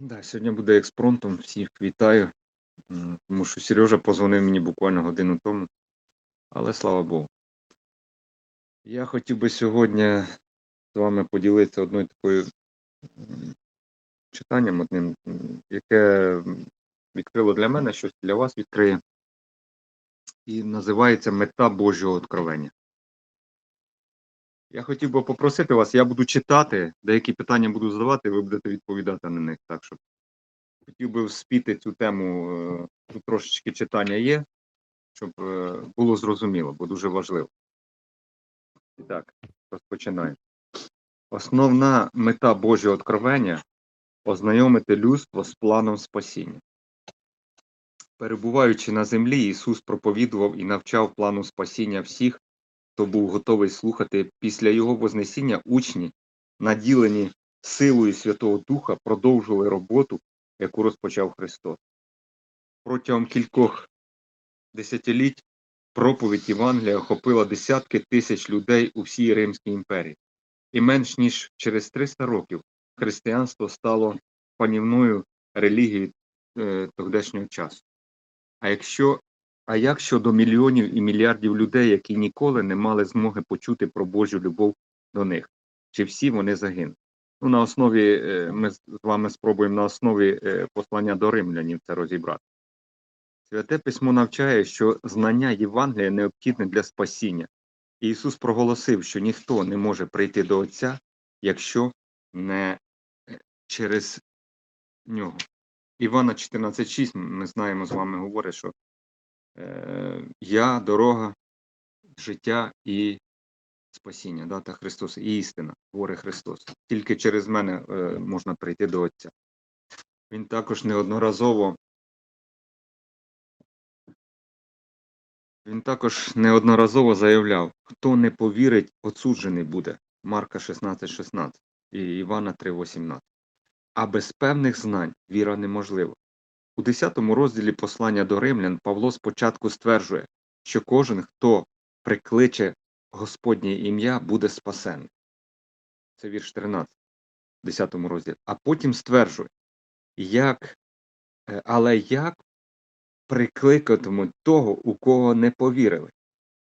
Да, сьогодні буде експромтом. Всіх вітаю. Тому що Сережа позвонив мені буквально годину тому. Але слава Богу. Я хотів би сьогодні з вами поділитися одною такою читанням одним, яке відкрило для мене щось для вас відкриє. І називається Мета Божого откровення. Я хотів би попросити вас, я буду читати, деякі питання буду задавати, ви будете відповідати на них. Так що хотів би вспіти цю тему, е, тут трошечки читання є, щоб е, було зрозуміло, бо дуже важливо. І так, розпочинаємо. Основна мета Божого откровення ознайомити людство з планом спасіння. Перебуваючи на землі, Ісус проповідував і навчав плану спасіння всіх, хто був готовий слухати після Його Вознесіння учні, наділені силою Святого Духа, продовжували роботу, яку розпочав Христос. Протягом кількох десятиліть проповідь Євангелія охопила десятки тисяч людей у всій Римській імперії. І менш ніж через 300 років християнство стало панівною релігією е, часу. А якщо а як щодо мільйонів і мільярдів людей, які ніколи не мали змоги почути про Божу любов до них? Чи всі вони загинуть? Ну, на основі е, ми з вами спробуємо на основі е, послання до римлянів це розібрати. Святе письмо навчає, що знання Євангелія необхідне для спасіння. Ісус проголосив, що ніхто не може прийти до Отця, якщо не е, через нього. Івана 14,6 ми знаємо з вами говорить, що я дорога, життя і спасіння, да, та Христос, і істина, говорить Христос. Тільки через мене е, можна прийти до Отця. Він також неодноразово Він також неодноразово заявляв, хто не повірить, отсуджений буде. Марка 16,16 16, і Івана 3,18. А без певних знань віра неможлива. У 10 розділі послання до римлян Павло спочатку стверджує, що кожен, хто прикличе Господнє ім'я, буде спасений. Це вірш 13, в 10 розділі. А потім стверджує, як, е, але як прикликатимуть того, у кого не повірили,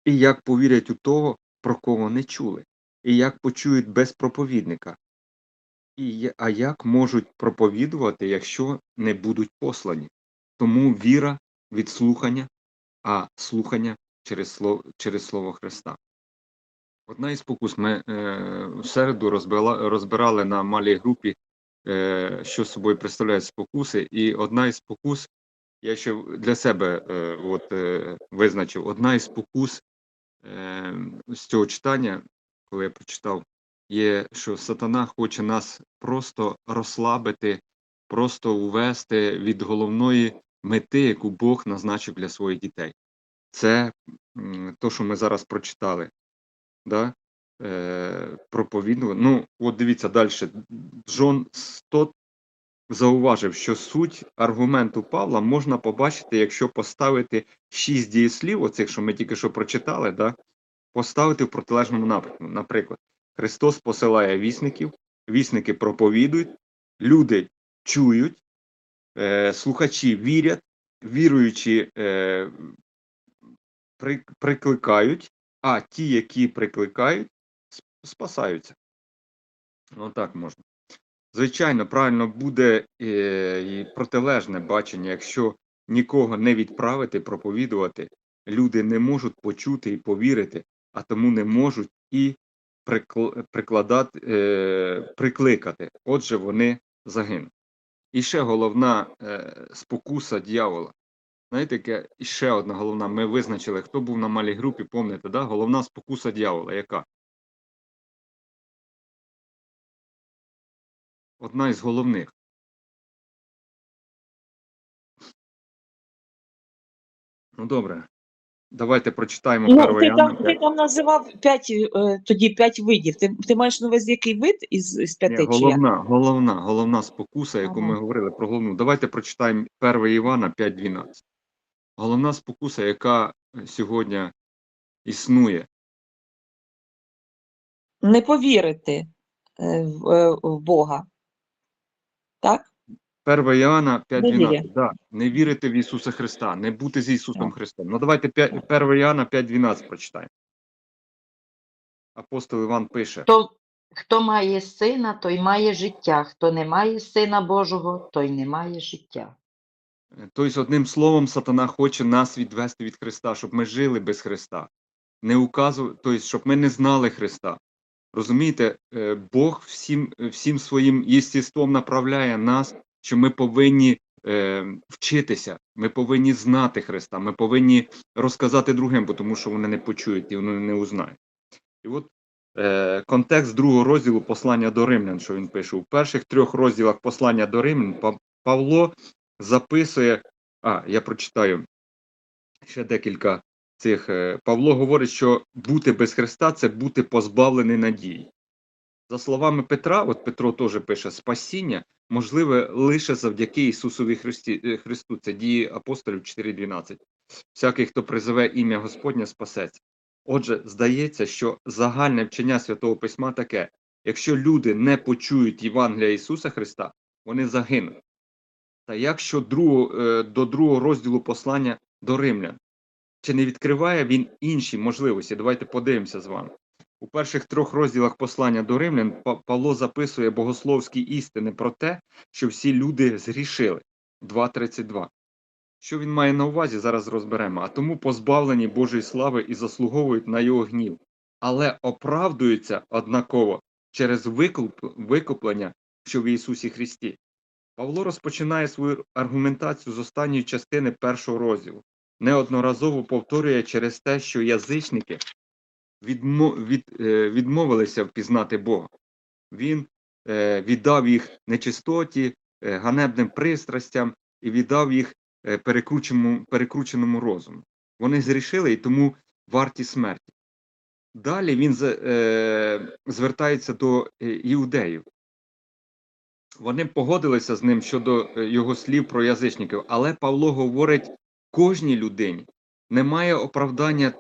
і як повірять у того, про кого не чули, і як почують без проповідника, і а як можуть проповідувати, якщо не будуть послані? Тому віра від слухання, а слухання через слово, через слово Христа. Одна із спокус ми е, в середу розбила, розбирали на малій групі, е, що собою представляють спокуси, і одна із спокус, я ще для себе е, от, е, визначив, одна із спокус е, з цього читання, коли я прочитав, є, що сатана хоче нас просто розслабити, просто увести від головної мети, яку Бог назначив для своїх дітей. Це то, що ми зараз прочитали. Да? Е, проповідував. Ну, от дивіться далі. Джон Стот зауважив, що суть аргументу Павла можна побачити, якщо поставити шість дієслів, оцих, що ми тільки що прочитали, да? поставити в протилежному напрямку. Наприклад, Христос посилає вісників, вісники проповідують, люди чують, е, слухачі вірять, віруючі е, при, прикликають, а ті, які прикликають, спасаються. Ну так можна. Звичайно, правильно буде е, і протилежне бачення, якщо нікого не відправити проповідувати, люди не можуть почути і повірити, а тому не можуть і прикладати, е, прикликати. Отже, вони загинуть. І ще головна е, спокуса дьявола. Знаєте, яке ще одна головна. Ми визначили, хто був на малій групі, пам'ятаєте, да? головна спокуса дьявола, яка? Одна із головних. Ну добре. Давайте прочитаємо Ну, перше ти там, ти там називав п'ять, е, тоді п'ять видів. Ти, ти маєш на увазі який вид із, із Ні, п'яти? чи як? головна, головна, головна спокуса, яку Ага. ми говорили про головну. Давайте прочитаємо 1 Івана 5.12. Головна спокуса, яка е, сьогодні існує. Не повірити е, в, в Бога. Так? 1 Іоанна Невіря. 5.12. Да. Не вірити в Ісуса Христа, не бути з Ісусом Христом. Ну давайте 5, 1 Іоанна 5.12 прочитаємо. Апостол Іван пише. Хто, хто має сина, той має життя. Хто не має сина Божого, той не має життя. Тобто, одним словом, сатана хоче нас відвести від Христа, щоб ми жили без Христа. Не указув, тобто, щоб ми не знали Христа. Розумієте, е, Бог всім, всім своїм єстеством направляє нас, що ми повинні е, вчитися, ми повинні знати Христа, ми повинні розказати другим, тому що вони не почують і вони не узнають. І от е, контекст другого розділу послання до римлян, що він пише, у перших трьох розділах послання до римлян Павло записує, а, я прочитаю ще декілька цих. е, Павло говорить, що бути без Христа це бути позбавлений надії. За словами Петра, от Петро теж пише, спасіння можливе лише завдяки Ісусові Христі, е, Христу. Це дії апостолів 4.12. Всякий, хто призове ім'я Господнє, спасеться. Отже, здається, що загальне вчення Святого Письма таке: якщо люди не почують Євангелія Ісуса Христа, вони загинуть. Та як що е, до другого розділу послання до римлян? Чи не відкриває він інші можливості? Давайте подивимося з вами. У перших трьох розділах послання до римлян Павло записує богословські істини про те, що всі люди згрішили. 2.32. Що він має на увазі, зараз розберемо. А тому позбавлені Божої слави і заслуговують на його гнів, але оправдуються однаково через викуп, викуплення, що в Ісусі Христі. Павло розпочинає свою аргументацію з останньої частини першого розділу. Неодноразово повторює через те, що язичники відмовилися впізнати Бога. Він е, віддав їх нечистоті, е, ганебним пристрастям і віддав їх е, перекрученому, перекрученому розуму. Вони зрішили і тому варті смерті. Далі він е, звертається до е, іудеїв. Вони погодилися з ним щодо е, його слів про язичників, але Павло говорить кожній людині немає оправдання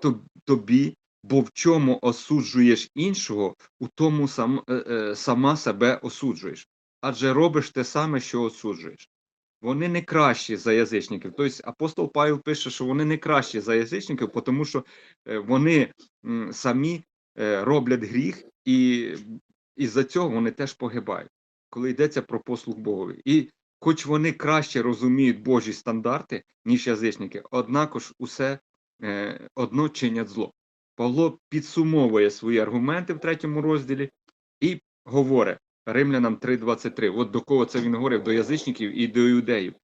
тобі, бо в чому осуджуєш іншого, у тому сам, е, е, сама себе осуджуєш. Адже робиш те саме, що осуджуєш. Вони не кращі за язичників. Тобто апостол Павел пише, що вони не кращі за язичників, тому що е, вони самі роблять гріх, і із-за цього вони теж погибають, коли йдеться про послуг Богові. І хоч вони краще розуміють Божі стандарти, ніж язичники, однако ж усе одно чинять зло. Павло підсумовує свої аргументи в третьому розділі і говорить Римлянам 3.23. От до кого це він говорив? До язичників і до іудеїв.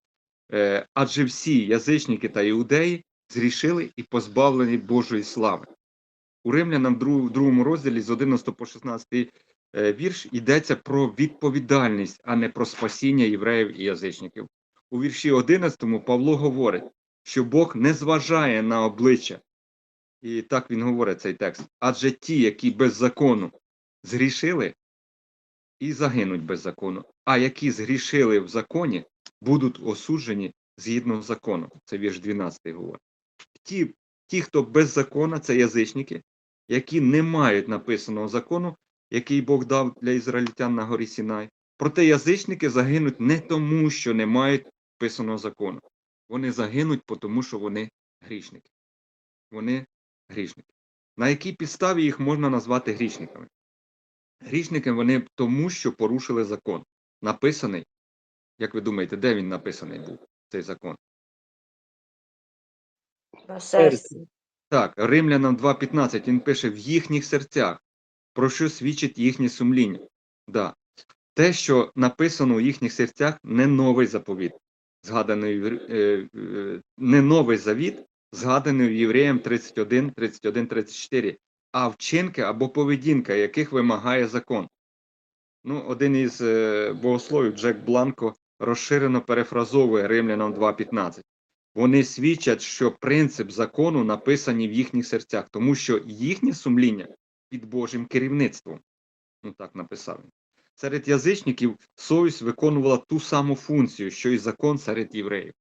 Е, адже всі язичники та іудеї зрішили і позбавлені Божої слави. У Римлянам в другому розділі з 11 по 16 е, вірш йдеться про відповідальність, а не про спасіння євреїв і язичників. У вірші 11 Павло говорить, що Бог не зважає на обличчя. І так він говорить цей текст. Адже ті, які без закону згрішили, і загинуть без закону, а які згрішили в законі, будуть осуджені згідно з законом. Це вірш 12 говорить. Ті, ті, хто без закона, це язичники, які не мають написаного закону, який Бог дав для ізраїльтян на горі Сінай. Проте язичники загинуть не тому, що не мають писаного закону. Вони загинуть, тому що вони грішники. Вони грішники. На якій підставі їх можна назвати грішниками? Грішники вони тому, що порушили закон. Написаний, як ви думаєте, де він написаний був, цей закон? На серці. Так, Римлянам 2.15 він пише в їхніх серцях, про що свідчить їхнє сумління. Да. Те, що написано у їхніх серцях, не новий заповіт, згаданий е, е, не новий завіт, згаданий в Євреям 31, 31, 34, а вчинки або поведінка, яких вимагає закон. Ну, один із е, богословів Джек Бланко розширено перефразовує Римлянам 2.15. Вони свідчать, що принцип закону написаний в їхніх серцях, тому що їхнє сумління під Божим керівництвом. Ну так написав він. Серед язичників совість виконувала ту саму функцію, що і закон серед євреїв.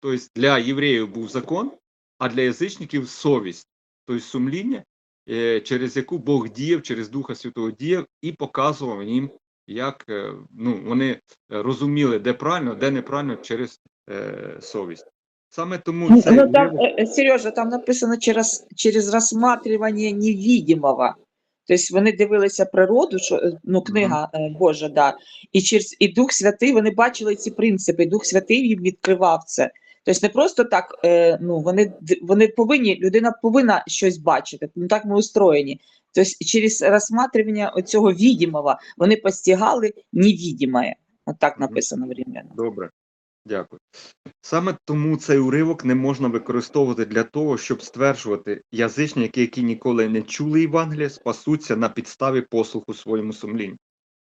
Тобто для євреїв був закон, а для язичників совість, тобто сумління, е, через яку Бог діяв, через Духа Святого діяв і показував їм як е, ну, вони е, розуміли, де правильно, де неправильно через е, совість. Саме тому Ну, цей ну, там, э, э, Сережа, там написано через, через розсматривання невидимого. Тобто вони дивилися природу, що е, ну, книга е, Божа, да, і через і Дух Святий вони бачили ці принципи, Дух Святий їм відкривав це. Тобто не просто так, е, ну вони вони повинні, людина повинна щось бачити. Ну так ми устроєні. Тобто через розсматривання оцього відімого вони постигали невидимое. От так написано в Римлянах. Добре, дякую. Саме тому цей уривок не можна використовувати для того, щоб стверджувати, язичники, які ніколи не чули Євангелія, спасуться на підставі послуху своєму сумлінню.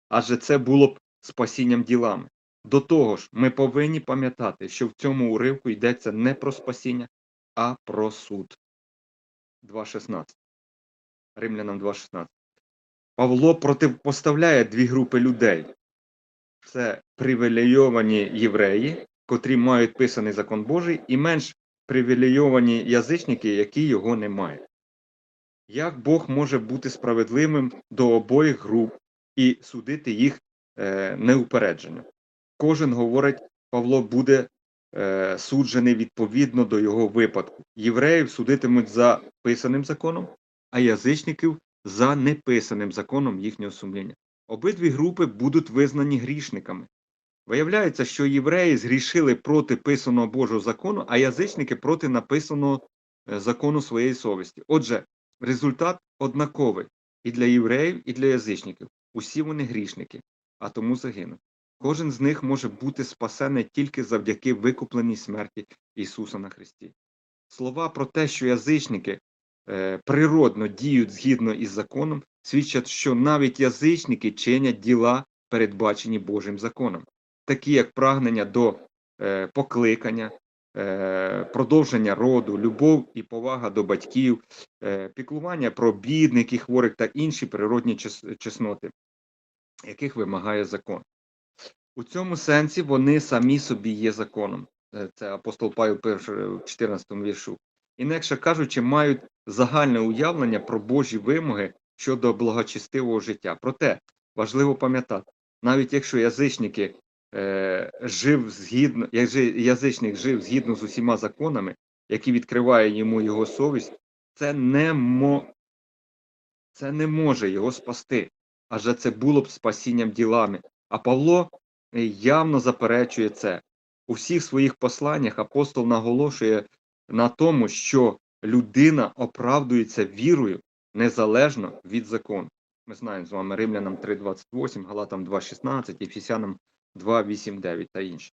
Адже це було б спасінням ділами. До того ж, ми повинні пам'ятати, що в цьому уривку йдеться не про спасіння, а про суд. 2.16. Римлянам 2.16. Павло протипоставляє дві групи людей це привілейовані євреї, котрі мають писаний закон Божий, і менш привілейовані язичники, які його не мають. Як Бог може бути справедливим до обох груп і судити їх е, неупереджено? Кожен говорить, Павло буде е, суджений відповідно до його випадку. Євреїв судитимуть за писаним законом, а язичників за неписаним законом їхнього сумління. Обидві групи будуть визнані грішниками. Виявляється, що євреї згрішили проти писаного Божого закону, а язичники проти написаного е, закону своєї совісті. Отже, результат однаковий і для євреїв, і для язичників. Усі вони грішники, а тому загинуть. Кожен з них може бути спасений тільки завдяки викупленій смерті Ісуса на Христі. Слова про те, що язичники е, природно діють згідно із законом, свідчать, що навіть язичники чинять діла, передбачені Божим законом, такі як прагнення до е, покликання, е, продовження роду, любов і повага до батьків, піклування про бідних і хворих та інші природні чесноти, яких вимагає закон. У цьому сенсі вони самі собі є законом. Е, Це апостол Павел в 14 віршу. Інакше кажучи, мають загальне уявлення про Божі вимоги щодо благочестивого життя. Проте важливо пам'ятати, навіть якщо язичники е, жив згідно, язичник жив згідно з усіма законами, які відкриває йому його совість, це не, мо, це не може його спасти, адже це було б спасінням ділами. А Павло е, явно заперечує це. У всіх своїх посланнях апостол наголошує на тому, що людина оправдується вірою незалежно від закону. Ми знаємо з вами Римлянам 3.28, Галатам 2.16, Ефесянам 2.8.9 та інші.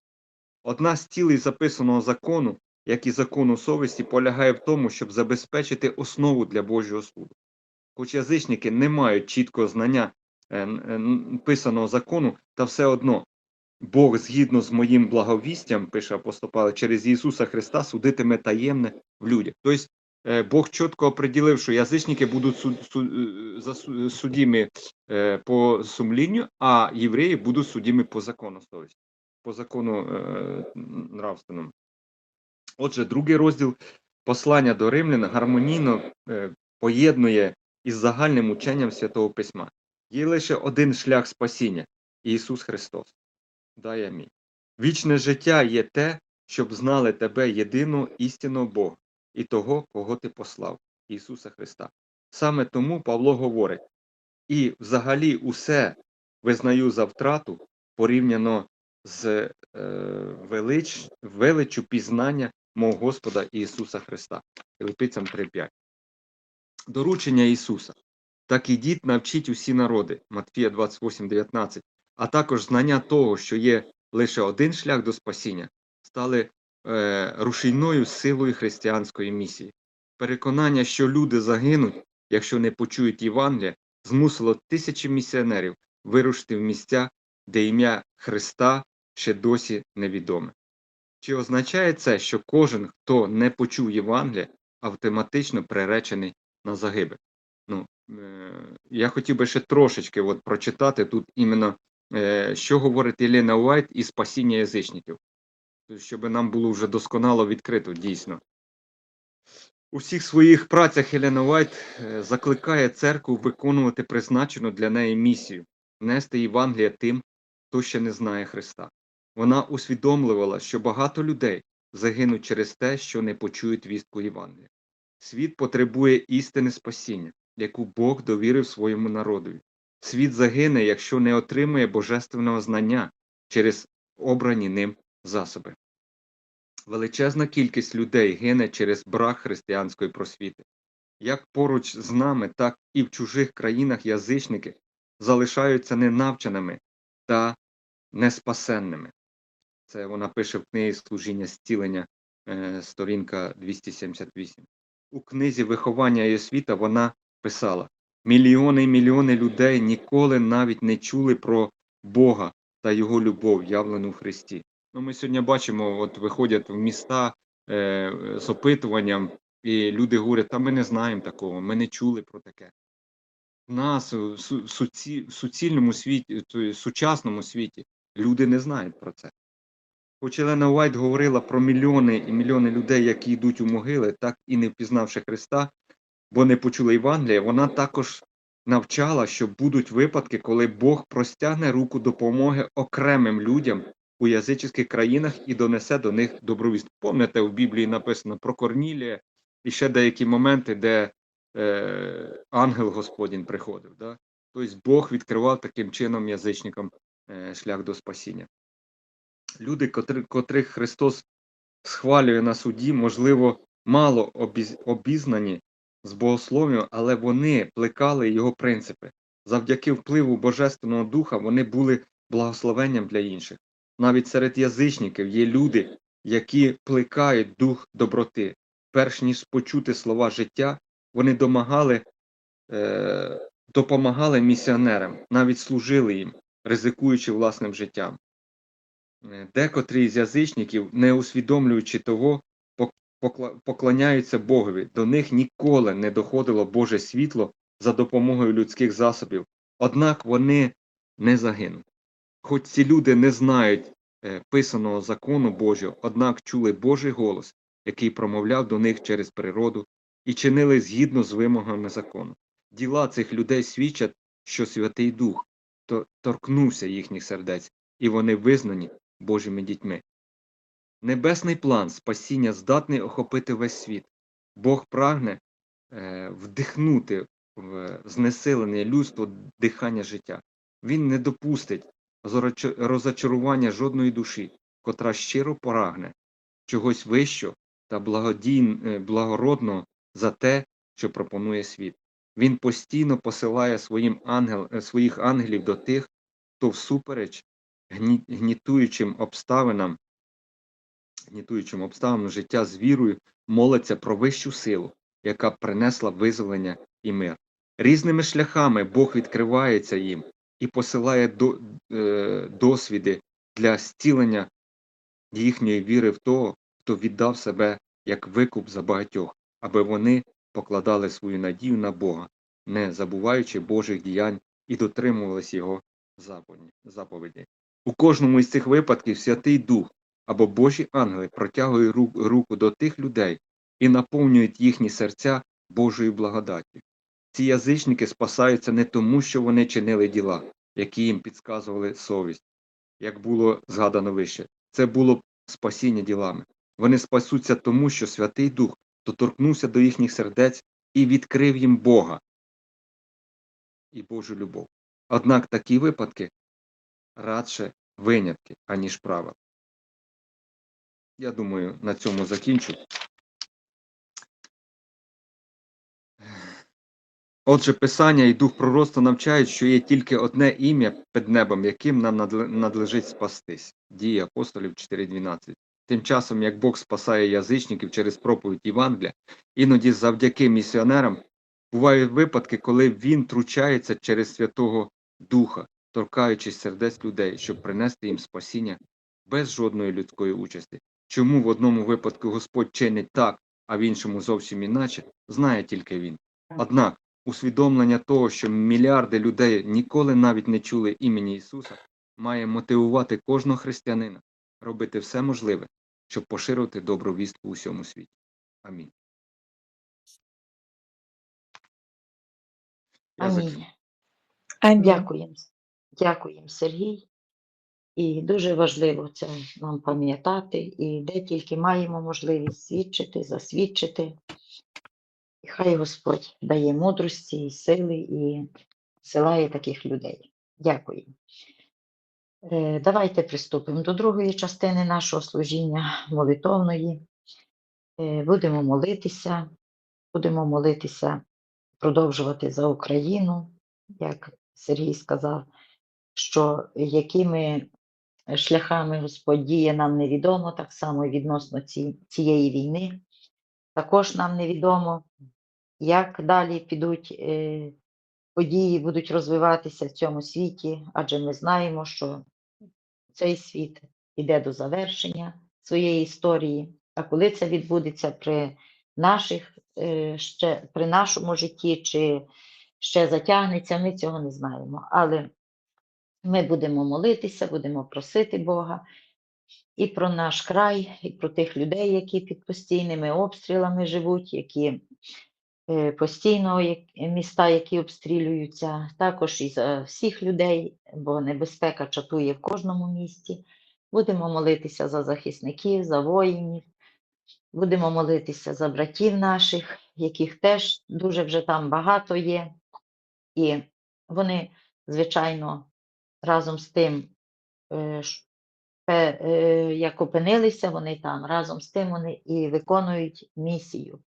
Одна з цілей записаного закону, як і закону совісті, полягає в тому, щоб забезпечити основу для Божого суду. Хоч язичники не мають чіткого знання е, е, писаного закону, та все одно Бог, згідно з моїм благовістям, пише апостол Павло, через Ісуса Христа судитиме таємне в людях. Тобто е, Бог чітко оприділив, що язичники будуть суд, суд, е, судімі е, по сумлінню, а євреї будуть судімі по закону по закону нравственному. Отже, другий розділ послання до римлян гармонійно поєднує із загальним ученням Святого Письма. Є лише один шлях спасіння Ісус Христос. Дай амінь. Вічне життя є те, щоб знали тебе єдиного істинного Бога і того, кого ти послав, Ісуса Христа. Саме тому Павло говорить: і взагалі усе визнаю за втрату порівняно з е, велич, величу пізнання мого Господа Ісуса Христа. Филиппийцям 3.5. Доручення Ісуса. Так ідіть, навчіть усі народи, Матфія 28.19, а також знання того, що є лише один шлях до спасіння, стали е, рушійною силою християнської місії. Переконання, що люди загинуть, якщо не почують Євангелія, змусило тисячі місіонерів вирушити в місця, де ім'я Христа ще досі невідоме. Чи означає це, що кожен, хто не почув Євангелія, автоматично приречений на загибель? Ну, е, я хотів би ще трошечки от прочитати тут іменно, що говорить Єлена Уайт і спасіння язичників, щоб нам було вже досконало відкрито, дійсно. У всіх своїх працях Єлена Уайт е, закликає церкву виконувати призначену для неї місію нести Євангелія тим, хто ще не знає Христа. Вона усвідомлювала, що багато людей загинуть через те, що не почують вістку Євангелія. Світ потребує істини спасіння, яку Бог довірив своєму народові. Світ загине, якщо не отримує божественного знання через обрані ним засоби. Величезна кількість людей гине через брак християнської просвіти. Як поруч з нами, так і в чужих країнах язичники залишаються ненавченими та неспасенними. Це вона пише в книгі служіння зцілення, е, сторінка 278. У книзі виховання і освіта вона писала: мільйони і мільйони людей ніколи навіть не чули про Бога та Його любов, явлену в Христі. Ну, ми сьогодні бачимо, от виходять в міста е, з опитуванням, і люди говорять, та ми не знаємо такого, ми не чули про таке. В нас в суці, в суцільному світі, то- сучасному світі люди не знають про це. Хоч Елена Уайт говорила про мільйони і мільйони людей, які йдуть у могили, так і не впізнавши Христа, бо не почули Євангелія, вона також навчала, що будуть випадки, коли Бог простягне руку допомоги окремим людям у язичних країнах і донесе до них добровість. Пам'ятаєте, в Біблії написано про Корнілія і ще деякі моменти, де е, ангел Господень приходив. Да? Тобто Бог відкривав таким чином язичникам е, шлях до спасіння. Люди, котри, котрих Христос схвалює на суді, можливо, мало обіз, обізнані з богослов'ям, але вони плекали його принципи. Завдяки впливу Божественного Духа вони були благословенням для інших. Навіть серед язичників є люди, які плекають дух доброти. Перш ніж почути слова життя, вони домагали, е, допомагали місіонерам, навіть служили їм, ризикуючи власним життям. Е, Декотрі з язичників, не усвідомлюючи того, поклоняються Богові. До них ніколи не доходило Боже світло за допомогою людських засобів, однак вони не загинуть. Хоч ці люди не знають е, писаного закону Божого, однак чули Божий голос, який промовляв до них через природу, і чинили згідно з вимогами закону. Діла цих людей свідчать, що Святий Дух то- торкнувся їхніх сердець, і вони визнані Божими дітьми. Небесний план спасіння здатний охопити весь світ. Бог прагне е, вдихнути в знесилене людство дихання життя. Він не допустить розочарування жодної душі, котра щиро прагне чогось вищого та благодійн, е, благородного за те, що пропонує світ. Він постійно посилає своїм ангел, е, своїх ангелів до тих, хто всупереч гні, гнітуючим обставинам, гнітуючим обставинам життя з вірою молиться про вищу силу, яка принесла визволення і мир. Різними шляхами Бог відкривається їм і посилає до, е, досвіди для зцілення їхньої віри в того, хто віддав себе як викуп за багатьох, аби вони покладали свою надію на Бога, не забуваючи Божих діянь і дотримувались Його заповіді- У кожному із цих випадків Святий Дух або Божі ангели протягують руку до тих людей і наповнюють їхні серця Божою благодаттю. Ці язичники спасаються не тому, що вони чинили діла, які їм підказували совість, як було згадано вище. Це було спасіння ділами. Вони спасуться тому, що Святий Дух доторкнувся до їхніх сердець і відкрив їм Бога і Божу любов. Однак такі випадки радше винятки, аніж правила. Я думаю, на цьому закінчу. Отже, Писання і Дух пророцтва навчають, що є тільки одне ім'я під небом, яким нам надлежить спастись. Дії апостолів 4.12. Тим часом, як Бог спасає язичників через проповідь Євангелія, іноді завдяки місіонерам, бувають випадки, коли він тручається через Святого Духа, торкаючись сердець людей, щоб принести їм спасіння без жодної людської участі. Чому в одному випадку Господь чинить так, а в іншому зовсім іначе, знає тільки він. Однак, усвідомлення того, що мільярди людей ніколи навіть не чули імені Ісуса, має мотивувати кожного християнина робити все можливе, щоб поширити добру вістку у всьому світі. Амінь. Амінь. Дякуємо. Дякуємо, Сергій. І дуже важливо це нам пам'ятати, і де тільки маємо можливість свідчити, засвідчити. І хай Господь дає мудрості і сили і силає таких людей. Дякую. Е, Давайте приступимо до другої частини нашого служіння молитовної. Е, Будемо молитися, будемо молитися, продовжувати за Україну, як Сергій сказав, що якими шляхами Господь діє, нам невідомо, так само відносно ці, цієї війни. Також нам невідомо, як далі підуть е, події, будуть розвиватися в цьому світі, адже ми знаємо, що цей світ іде до завершення своєї історії. А коли це відбудеться при наших е, ще при нашому житті, чи ще затягнеться, ми цього не знаємо. Але ми будемо молитися, будемо просити Бога і про наш край, і про тих людей, які під постійними обстрілами живуть, які е, постійно міста, які обстрілюються, також і за всіх людей, бо небезпека чатує в кожному місті. Будемо молитися за захисників, за воїнів, будемо молитися за братів наших, яких теж дуже вже там багато є. І вони, звичайно, разом з тим, е, е, як опинилися вони там, разом з тим вони і виконують місію.